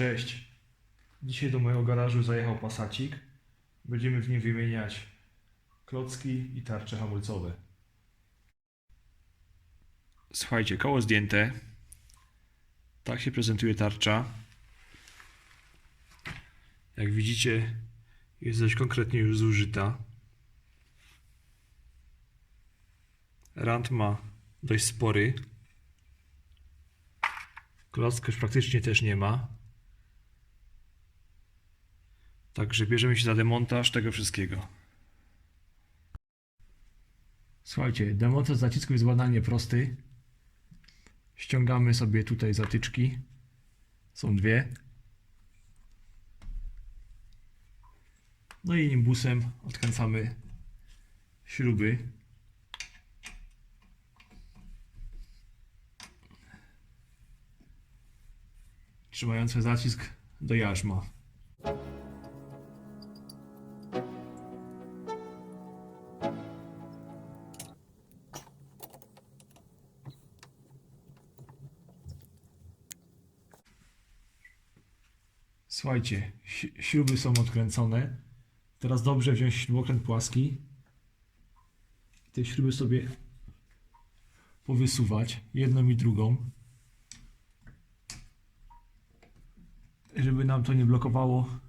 Cześć. Dzisiaj do mojego garażu zajechał pasacik. Będziemy w nim wymieniać klocki i tarcze hamulcowe. Słuchajcie, koło zdjęte. Tak się prezentuje tarcza. Jak widzicie, jest dość konkretnie już zużyta. Rand ma dość spory. Klocka już praktycznie też nie ma. Także bierzemy się za demontaż tego wszystkiego. Słuchajcie, demontaż zacisku jest banalnie prosty. Ściągamy sobie tutaj zatyczki. Są dwie. No i nimbusem odkręcamy śruby. Trzymające zacisk do jarzma. Słuchajcie, śruby są odkręcone. Teraz dobrze wziąć śrubokręt płaski. I te śruby sobie powysuwać, jedną i drugą. Żeby nam to nie blokowało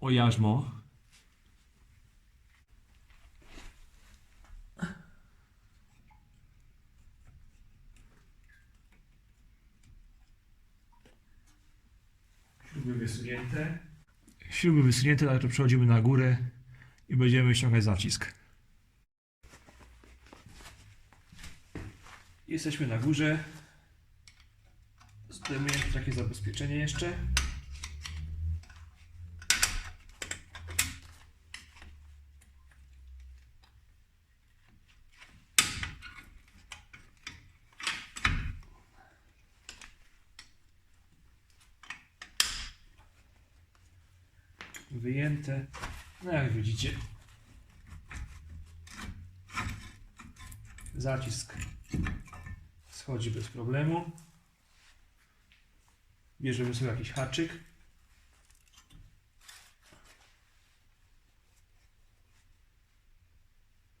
o jarzmo. Śruby wysunięte. Śruby wysunięte, także przechodzimy na górę i będziemy ściągać zacisk. Jesteśmy na górze. Zdejmujemy takie zabezpieczenie jeszcze. Wyjęte. No jak widzicie. Zacisk schodzi bez problemu. Bierzemy sobie jakiś haczyk.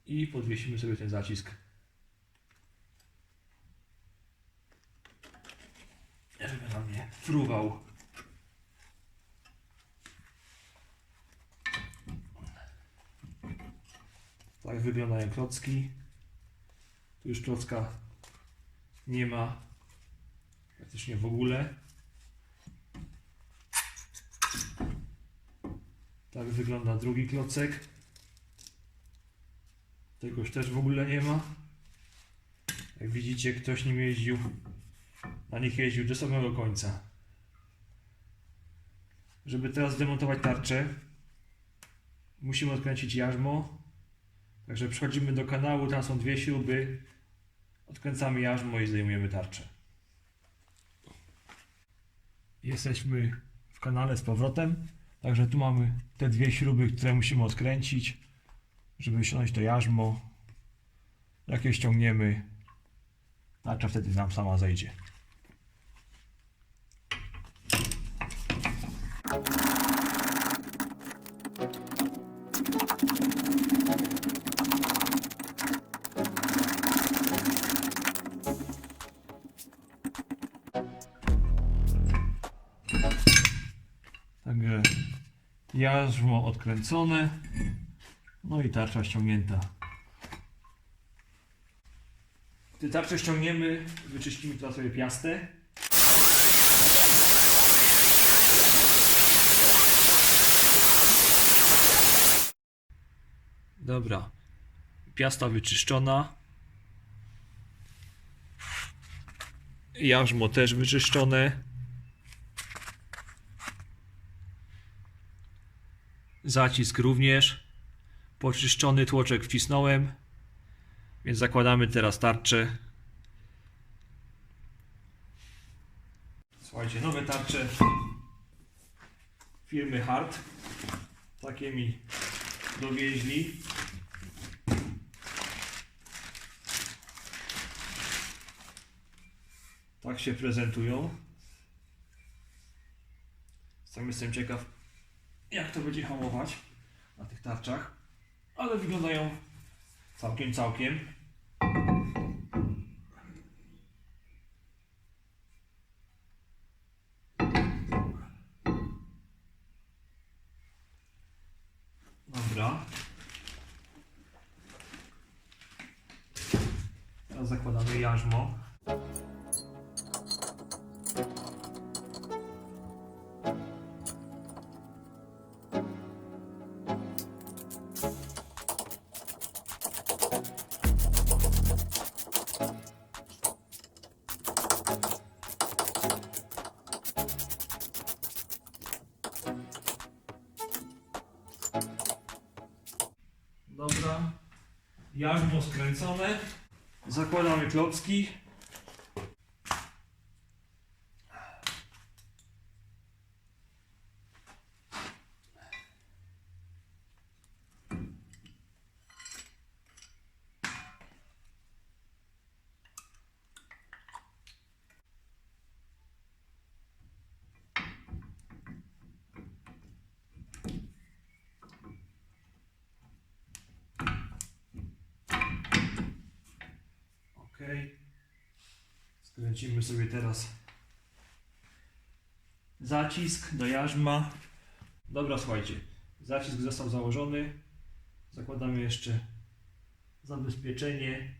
I podwiesimy sobie ten zacisk. Żeby nam nie fruwał. Tak wyglądają klocki. Tu już klocka nie ma praktycznie w ogóle. Tak wygląda drugi klocek. Tegoż też w ogóle nie ma. Jak widzicie, ktoś nim jeździł, na nich jeździł do samego końca. Żeby teraz zdemontować tarczę, musimy odkręcić jarzmo. Także przechodzimy do kanału, tam są dwie śruby, odkręcamy jarzmo i zdejmujemy tarczę. Jesteśmy w kanale z powrotem, także tu mamy te dwie śruby, które musimy odkręcić, żeby ściągnąć to jarzmo. Jak je ściągniemy, tarcza wtedy nam sama zejdzie. Jarzmo odkręcone. No i tarcza ściągnięta. Gdy tarczę ściągniemy, wyczyścimy teraz sobie piastę. Dobra. Piasta wyczyszczona. Jarzmo też wyczyszczone. Zacisk również. Poczyszczony tłoczek wcisnąłem. Więc zakładamy teraz tarczę. Słuchajcie, nowe tarcze firmy Hart. Takie mi dowieźli. Tak się prezentują. Sam jestem ciekaw, jak to będzie hamować na tych tarczach, ale wyglądają całkiem, całkiem. Dobra. Teraz zakładamy jarzmo. Jarzmo skręcone. Zakładamy klocki. Ok. Skręcimy sobie teraz zacisk do jarzma. Dobra, słuchajcie. Zacisk został założony. Zakładamy jeszcze zabezpieczenie.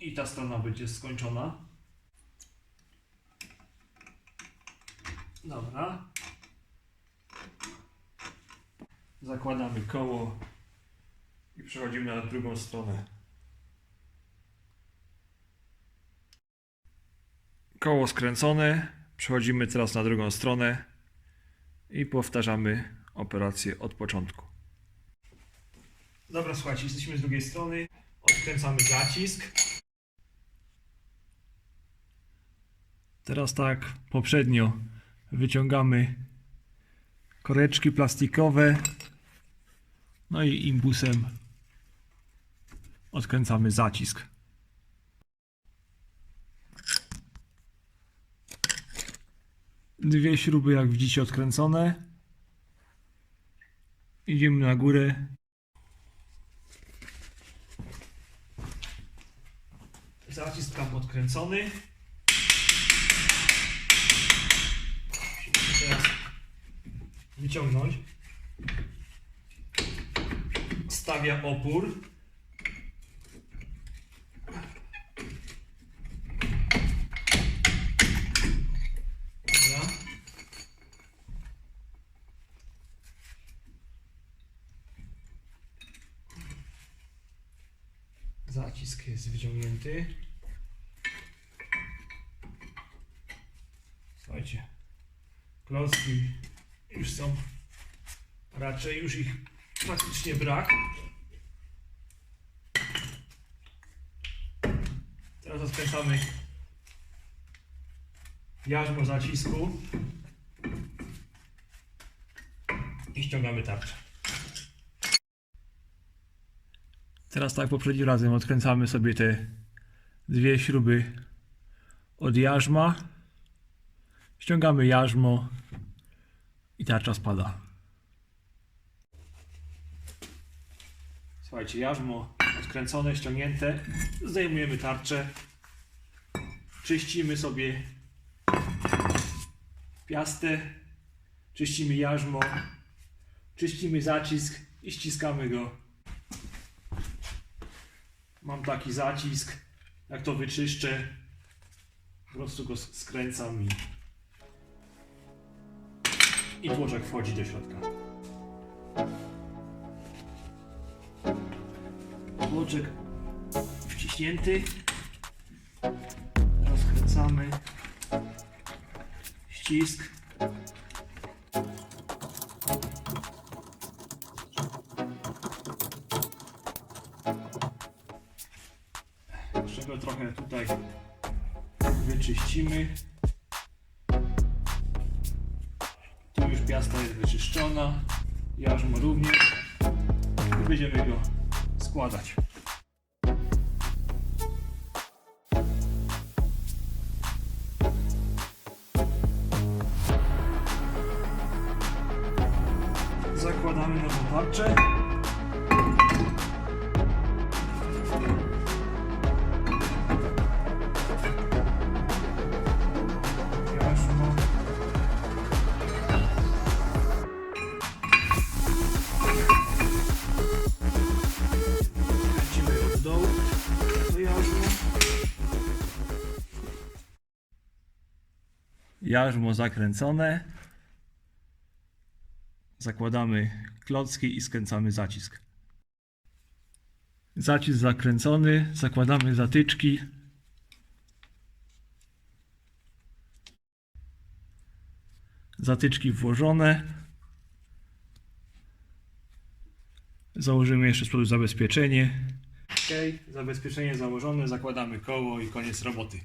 I ta strona będzie skończona. Dobra. Zakładamy koło i przechodzimy na drugą stronę. Koło skręcone. Przechodzimy teraz na drugą stronę i powtarzamy operację od początku. Dobra, słuchajcie, jesteśmy z drugiej strony. Odkręcamy zacisk. Teraz tak poprzednio wyciągamy koreczki plastikowe. No i imbusem odkręcamy zacisk. Dwie śruby, jak widzicie, odkręcone. Idziemy na górę. Zacisk tam odkręcony. Teraz wyciągnąć stawia opór. Dobra. Zacisk jest wyciągnięty. Słuchajcie, klocki już są, raczej już ich praktycznie brak. Teraz odkręcamy jarzmo zacisku i ściągamy tarczę. Teraz tak poprzednim razem odkręcamy sobie te dwie śruby od jarzma. Ściągamy jarzmo i tarcza spada. Słuchajcie, jarzmo odkręcone, ściągnięte. Zdejmujemy tarczę. Czyścimy sobie piastę. Czyścimy jarzmo. Czyścimy zacisk i ściskamy go. Mam taki zacisk. Jak to wyczyszczę, po prostu go skręcam i, i tłoczek wchodzi do środka. Tłoczek wciśnięty. Rozkręcamy. Ścisk. Wyczyścimy. Tu już piasta jest wyczyszczona. Jarzmo również. I będziemy go składać. Zakładamy nową tarczę. Jarzmo zakręcone. Zakładamy klocki i skręcamy zacisk. Zacisk zakręcony, zakładamy zatyczki. Zatyczki włożone. Założymy jeszcze z zabezpieczenie. Ok, zabezpieczenie założone, zakładamy koło i koniec roboty.